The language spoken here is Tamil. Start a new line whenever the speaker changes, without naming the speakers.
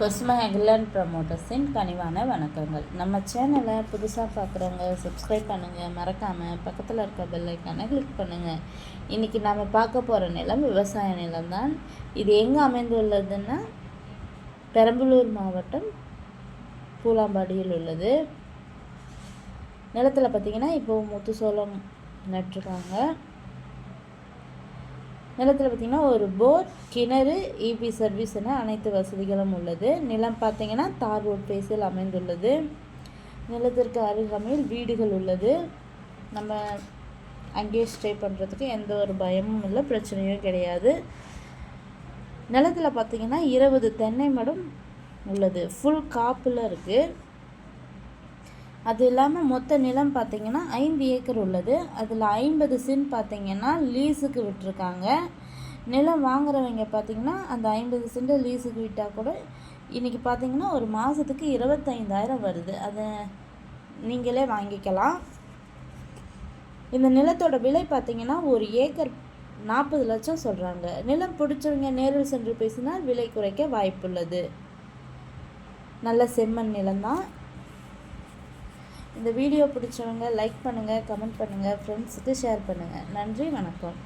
கொஸ்மா எக்லன் ப்ரமோட்டர்ஸின் கனிவான வணக்கங்கள். நம்ம சேனலை புதுசாக பார்க்குறவங்க சப்ஸ்கிரைப் பண்ணுங்கள் மறக்காமல் பக்கத்தில் இருக்க பெல் கிளிக் பண்ணுங்கள் இன்றைக்கி நம்ம பார்க்க போகிற நிலம் விவசாய நிலம் தான். இது எங்கே அமைந்துள்ளதுன்னா பெரம்பலூர் மாவட்டம் பூலாம்பாடியில் உள்ளது. நிலத்தில் பார்த்திங்கன்னா இப்போது முத்து சோளம் நட்டுருக்காங்க. நிலத்தில் பார்த்திங்கன்னா ஒரு போர் கிணறு இபி சர்வீஸ் என அனைத்து வசதிகளும் உள்ளது. நிலம் பார்த்திங்கன்னா தார் ரோட் பேஸில் அமைந்துள்ளது. நிலத்திற்கு அருகாமையில் வீடுகள் உள்ளது. நம்ம அங்கேயே ஸ்டே பண்ணுறதுக்கு எந்த ஒரு பயமும் இல்லை பிரச்சனையும் கிடையாது. நிலத்தில் பார்த்திங்கன்னா இருபது தென்னை மரம் உள்ளது. ஃபுல் காப்பில் இருக்குது அது இல்லாமல் மொத்த நிலம் பார்த்தீங்கன்னா ஐந்து ஏக்கர் உள்ளது. அதில் ஐம்பது சின் பார்த்தீங்கன்னா லீஸுக்கு விட்டுருக்காங்க நிலம் வாங்குறவங்க பார்த்தீங்கன்னா அந்த ஐம்பது சென்ட் லீஸுக்கு விட்டால் கூட இன்றைக்கி பார்த்தீங்கன்னா ஒரு மாதத்துக்கு இருபத்தைந்தாயிரம் வருது. அதை நீங்களே வாங்கிக்கலாம். இந்த நிலத்தோட விலை பார்த்திங்கன்னா ஒரு ஏக்கர் நாற்பது லட்சம் சொல்கிறாங்க நிலம் பிடிச்சவங்க நேரில் சென்று பேசினால் விலை குறைக்க வாய்ப்புள்ளது. நல்ல செம்மண் நிலம்தான். இந்த வீடியோ பிடிச்சவங்க லைக் பண்ணுங்கள் கமெண்ட் பண்ணுங்கள் ஃப்ரெண்ட்ஸுக்கு ஷேர் பண்ணுங்கள் நன்றி வணக்கம்.